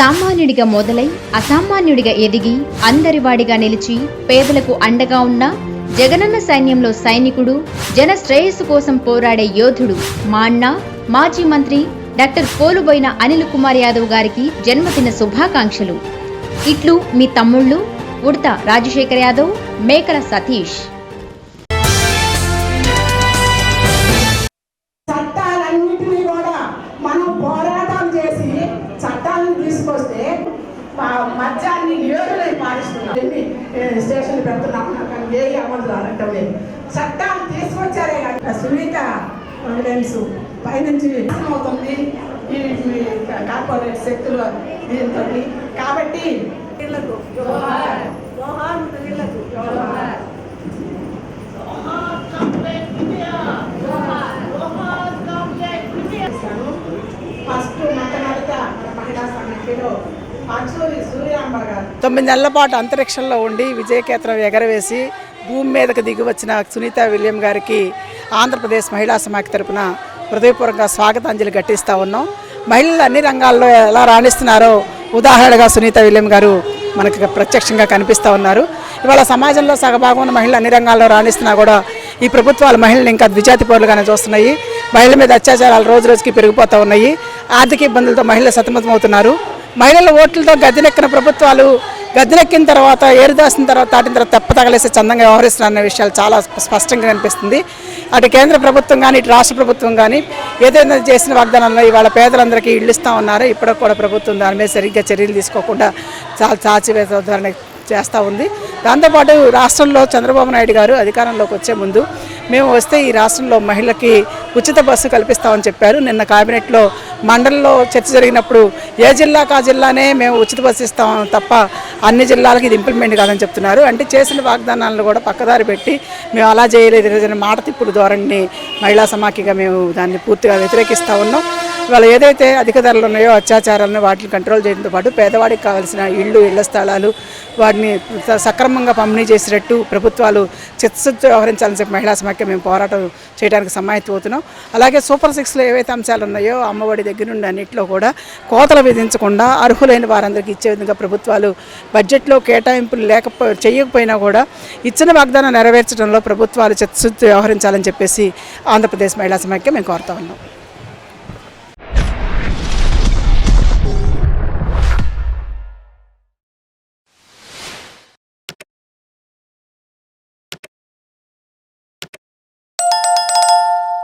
సామాన్యుడిగా మొదలై అసామాన్యుడిగా ఎదిగి అందరివాడిగా నిలిచి పేదలకు అండగా ఉన్న జగనన్న సైన్యంలో సైనికుడు జన శ్రేయస్సు కోసం పోరాడే యోధుడు మా అన్న మాజీ మంత్రి డాక్టర్ పోలుబోయిన అనిల్ కుమార్ యాదవ్ గారికి జన్మదిన శుభాకాంక్షలు. ఇట్లు మీ తమ్ముళ్ళు ఉడత రాజశేఖర్ యాదవ్ మేకల సతీష్. మద్యాన్ని ఏరులై మారుస్తున్నాం ఎన్ని ఏ, స్టేషన్లు పెడుతున్నాం కానీ ఏ అమలు అనటం లేదు చట్టాలు తీసుకొచ్చారే కానీ సునీత ఎవిడెన్స్ పైనుంచి అవుతుంది ఈ కార్పొరేట్ శక్తులు దీంతో కాబట్టి జోహార్. జోహార్. జోహార్. ఫస్ట్ మొట్టమొదట మహిళా సమితిలో తొమ్మిది నెలల పాటు అంతరిక్షంలో ఉండి విజయకేతనం ఎగరవేసి భూమి మీదకు దిగి వచ్చిన సునీత విలియం గారికి ఆంధ్రప్రదేశ్ మహిళా సమాఖ్య తరపున హృదయపూర్వకంగా స్వాగతాంజలి ఘటిస్తూ ఉన్నాం. మహిళలు అన్ని రంగాల్లో ఎలా రాణిస్తున్నారో ఉదాహరణగా సునీత విలియం గారు మనకు ప్రత్యక్షంగా కనిపిస్తూ ఉన్నారు. ఇవాళ సమాజంలో సగభాగం ఉన్న మహిళలు అన్ని రంగాల్లో రాణిస్తున్నా కూడా ఈ ప్రభుత్వాలు మహిళలు ఇంకా ద్విజాతి పౌరులుగానే చూస్తున్నాయి. మహిళల మీద అత్యాచారాలు రోజు రోజుకి పెరిగిపోతూ ఉన్నాయి. ఆర్థిక ఇబ్బందులతో మహిళలు సతమతమవుతున్నారు. మహిళల ఓట్లతో గద్దెనెక్కిన ప్రభుత్వాలు గద్దెనెక్కిన తర్వాత ఏరుదాసిన తర్వాత దాటిన తర్వాత తెప్ప తగలేసి చందంగా వ్యవహరిస్తున్న విషయాలు చాలా స్పష్టంగా కనిపిస్తుంది. అటు కేంద్ర ప్రభుత్వం కానీ ఇటు రాష్ట్ర ప్రభుత్వం కానీ ఏదైనా చేసిన వాగ్దానంలో ఇవాళ పేదలందరికీ ఇళ్ళు ఇస్తా ఉన్నారు. ఇప్పటికి కూడా ప్రభుత్వం దాని మీద సరిగ్గా చర్యలు తీసుకోకుండా చాలా చాచివేత ధోరణి చేస్తూ ఉంది. దాంతోపాటు రాష్ట్రంలో చంద్రబాబు నాయుడు గారు అధికారంలోకి వచ్చే ముందు మేము వస్తే ఈ రాష్ట్రంలో మహిళకి ఉచిత బస్సు కల్పిస్తామని చెప్పారు. నిన్న కేబినెట్లో మండలిలో చర్చ జరిగినప్పుడు ఏ జిల్లాకు ఆ జిల్లానే మేము ఉచిత బస్సు ఇస్తాం తప్ప అన్ని జిల్లాలకు ఇది ఇంప్లిమెంట్ కాదని చెప్తున్నారు. అంటే చేసిన వాగ్దానాలను కూడా పక్కదారి పెట్టి మేము అలా చేయలేదు. మాట తిప్పుడు ధోరణిని మహిళా సమాఖ్యగా మేము దాన్ని పూర్తిగా వ్యతిరేకిస్తూ ఉన్నాం. ఇవాళ ఏదైతే అధిక ధరలు ఉన్నాయో అత్యాచారాలను వాటిని కంట్రోల్ చేయడంతో పాటు పేదవాడికి కావాల్సిన ఇళ్ళు ఇళ్ళ స్థలాలు వాటిని స- సక్రమంగా పంపిణీ చేసేటట్టు ప్రభుత్వాలు చిత్తశుద్ధి వ్యవహరించాలని చెప్పి మహిళా సమాఖ్య మేము పోరాటం చేయడానికి సమాయత్తి అవుతున్నాం. అలాగే సూపర్ సిక్స్లో ఏవైతే అంశాలు ఉన్నాయో అమ్మఒడి దగ్గర నుండి అన్నింటిలో కూడా కోతలు విధించకుండా అర్హులైన వారందరికీ ఇచ్చే విధంగా ప్రభుత్వాలు బడ్జెట్లో కేటాయింపులు లేకపో చేయకపోయినా కూడా ఇచ్చిన వాగ్దానం నెరవేర్చడంలో ప్రభుత్వాలు చిత్తశుద్ధి వ్యవహరించాలని చెప్పేసి ఆంధ్రప్రదేశ్ మహిళా సమాఖ్య మేము కోరుతా ఉన్నాం.